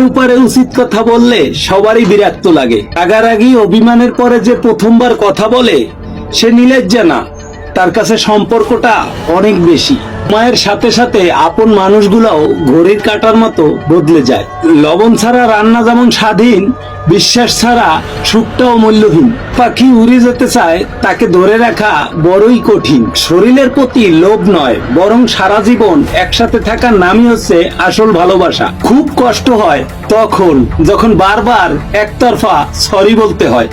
উপরে উচিত কথা বললে সবারই বিরক্ত লাগে। রাগারাগি অভিমানের পরে যে প্রথমবার কথা বলে, সে নিলেজ্জা না। তার কাছে সম্পর্কটা অনেক বেশি। মায়ের সাথে সাথে আপন মানুষগুলোও ঘড়ির কাটার মতো বদলে যায়। লবণ ছাড়া রান্না যেমন স্বাধীন, বিশ্বাস ছাড়া সুখটাও মূল্যহীন। পাখি উড়ে যেতে চায়, তাকে ধরে রাখা বড়ই কঠিন। শরীরের প্রতি লোভ নয়, বরং সারা জীবন একসাথে থাকার নামই হচ্ছে আসল ভালোবাসা। খুব কষ্ট হয় তখন, যখন বারবার একতরফা সরি বলতে হয়।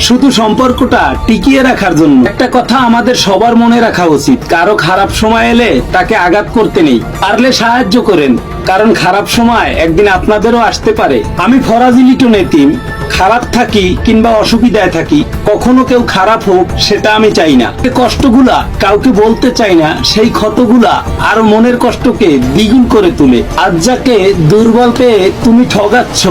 শুধু সম্পর্কটা টিকিয়ে রাখার জন্য। একটা কথা আমাদের সবার মনে রাখা উচিত। কারও খারাপ সময় এলে তাকে আঘাত করতে নেই। পারলে সাহায্য করেন। কারণ খারাপ সময় একদিন আপনাদেরও আসতে পারে। আমি ফরাজি লিটন এতিম খারাপ থাকি কিংবা অসুবিধায় থাকি, কখনো কেউ খারাপ হোক, সেটা আমি চাই না। কষ্টগুলা কাউকে বলতে চাই না, সেই ক্ষতগুলা আর মনের কষ্টকে দ্বিগুণ করে তুলে। আজ যাকে দুর্বল পেয়ে তুমি ঠগাচ্ছ,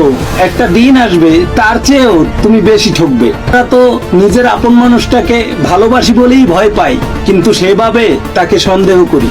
একটা দিন আসবে, তার চেয়েও তুমি বেশি ঠকবে আমরা তো নিজের আপন মানুষটাকে ভালোবাসি বলেই ভয় পাই কিন্তু সেভাবে তাকে সন্দেহ করি।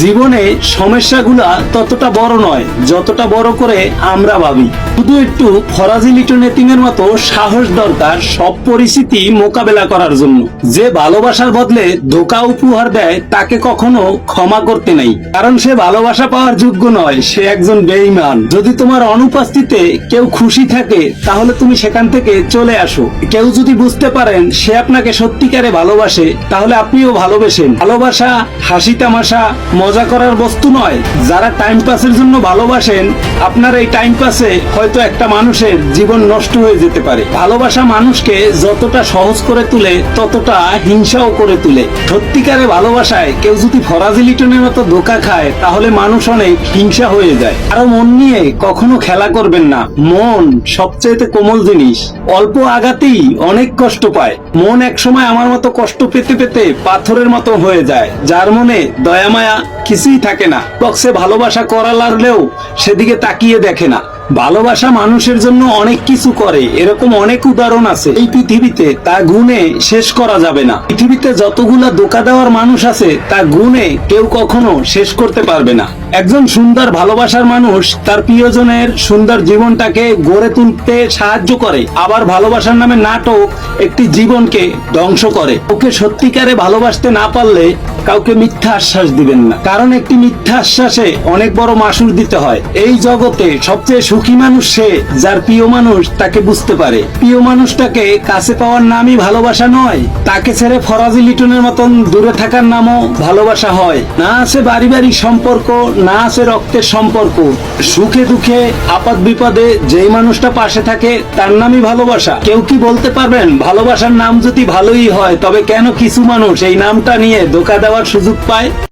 জীবনে সমস্যাগুলা ততটা বড় নয়, যতটা বড় করে আমরা ভাবি। শুধু একটু ফরাজি লিটন এতিমের মতো সাহস দরকার সব পরিস্থিতি মোকাবেলা করার জন্য। যে ভালোবাসার বদলে ধোকা উপহার দেয়, তাকে কখনো ক্ষমা করতে নাই। কারণ সে ভালোবাসা পাওয়ার যোগ্য নয়, সে একজন বেঈমান। যদি তোমার অনুপস্থিতিতে কেউ খুশি থাকে, তাহলে তুমি সেখান থেকে চলে আসো। কেউ যদি বুঝতে পারেন সে আপনাকে সত্যিকারে ভালোবাসে, তাহলে আপনিও ভালোবেসেন। ভালোবাসা হাসি তামাশা, মজা করার বস্তু নয়। যারা টাইম পাসের জন্য ভালোবাসেন, আপনার এই টাইম পাসে হয়তো একটা মানুষের জীবন নষ্ট হয়ে যেতে পারে। ভালোবাসা মানুষকে যতটা সহজ করে তুলে, ততটা হিংসাও করে তুলে। সত্যিকারে ভালোবাসায় কেউ যদি ফরাজি লিটনের মতো ধোকা খায়, তাহলে মানুষ অনেক হিংসা হয়ে যায়। আরও মন নিয়ে কখনো খেলা করবেন না। মন সবচেয়ে কোমল জিনিস। অল্প আঘাতেই অনেক কষ্ট পায়। মন একসময় আমার মতো কষ্ট পেতে পেতে পাথরের মতো হয়ে যায়। যার মনে দয়া মায়া কিছুই থাকে না। বক্সে ভালোবাসা করা লাগলেও সেদিকে তাকিয়ে দেখে না। ভালোবাসা মানুষের জন্য অনেক কিছু করে। এরকম অনেক উদাহরণ আছে। এই পৃথিবীতে তা গুণে শেষ করা যাবে না। পৃথিবীতে যতগুলা দোকা দেওয়ার মানুষ আছে, তা গুণে কেউ কখনো শেষ করতে পারবে না। একজন সুন্দর ভালোবাসার মানুষ তার প্রিয়জনের সুন্দর জীবনটাকে গড়ে তুলতে সাহায্য করে। আবার ভালোবাসার নামে নাটক একটি জীবনকে ধ্বংস করে। ওকে সত্যিকারে ভালোবাসতে না পারলে কাউকে মিথ্যা আশ্বাস দিবেন না। কারণ একটি মিথ্যা আশ্বাসে অনেক বড় মাসুর দিতে হয়। এই জগতে সবচেয়ে সুখী মানুষ সে, যার প্রিয় মানুষ তাকে বুঝতে পারে। প্রিয় মানুষটাকে কাছে পাওয়ার নামই ভালোবাসা নয়, তাকে ছেড়ে ফরাজি লিটনের মতন দূরে থাকার নামও ভালোবাসা হয়। না আছে পারিবারিক সম্পর্ক, না আছে রক্তের সম্পর্ক। সুখে দুঃখে আপদ বিপদে যেই মানুষটা পাশে থাকে, তার নামই ভালোবাসা। কেউ কি বলতে পারবেন, ভালোবাসার নাম যদি ভালোই হয়, তবে কেন কিছু মানুষ এই নামটা নিয়ে ধোকা দেওয়ার সুযোগ পায়?